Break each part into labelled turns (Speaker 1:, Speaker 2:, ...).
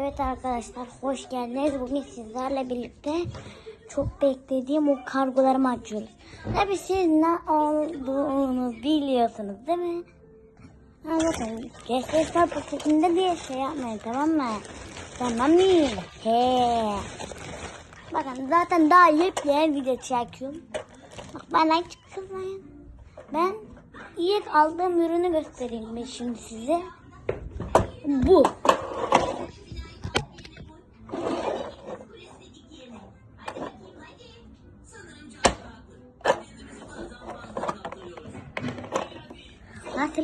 Speaker 1: Evet arkadaşlar hoş geldiniz. Bugün sizlerle birlikte çok beklediğim o kargolarımı açıyoruz. Tabi siz ne olduğunu biliyorsunuz değil mi? Ha bakın GSS'ler paketinde diye şey yapmayın tamam mı? Tamam mı? He. Bakın zaten daha yepyeni video çekiyorum. Bak bana hiç kızmayın. Ben ilk aldığım ürünü göstereyim şimdi size. Bu. Nasıl?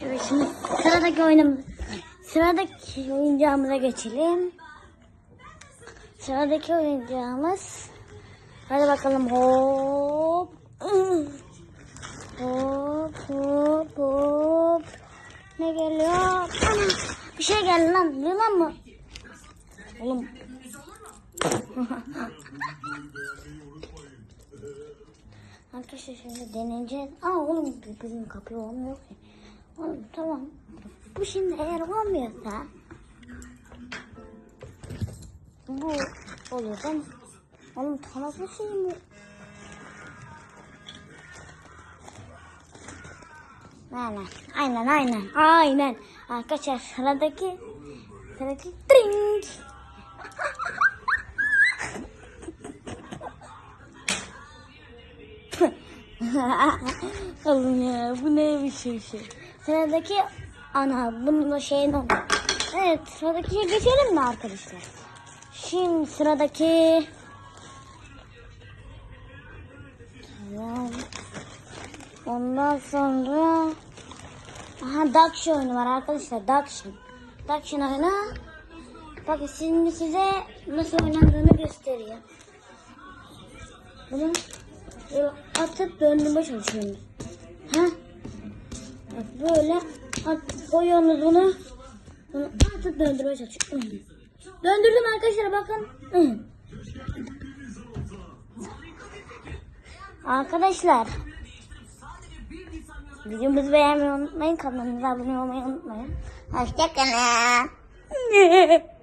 Speaker 1: Evet şimdi sıradaki oyunum sıradaki oyuncağımıza geçelim. Sıradaki oyuncağımız hadi bakalım hop hop hop hop ne geliyor? Bir şey geldi lan yılan mı? Oğlum Arkadaşlar şimdi deneyeceğiz. Aa oğlum bizim kapı olmuyor ki. Oğlum tamam. Bu şimdi eğer olmuyorsa bu olur mi? Oğlum bir şey mi? Aynen, aynen, aynen, aynen. Arkadaşlar sıradaki, sıradaki tring. Oğlum ya bu ne bir şey şey. Sıradaki ana bunun da şeyin oldu. Evet sıradaki geçelim mi arkadaşlar? Şimdi sıradaki Tamam. Ondan sonra Aha Dakshin oyunu var arkadaşlar Dakshin. Dakshin oyunu. Bakın şimdi size nasıl oynandığını göstereyim. Bunu atıp döndürmeye çalışıyorum. Ha? Böyle at, koyuyorsunuz bunu. Bunu atıp döndürmeye çalışıyorum. Döndürdüm arkadaşlar bakın. Arkadaşlar. Videomuzu beğenmeyi unutmayın. Kanalımıza abone olmayı unutmayın. Hoşçakalın.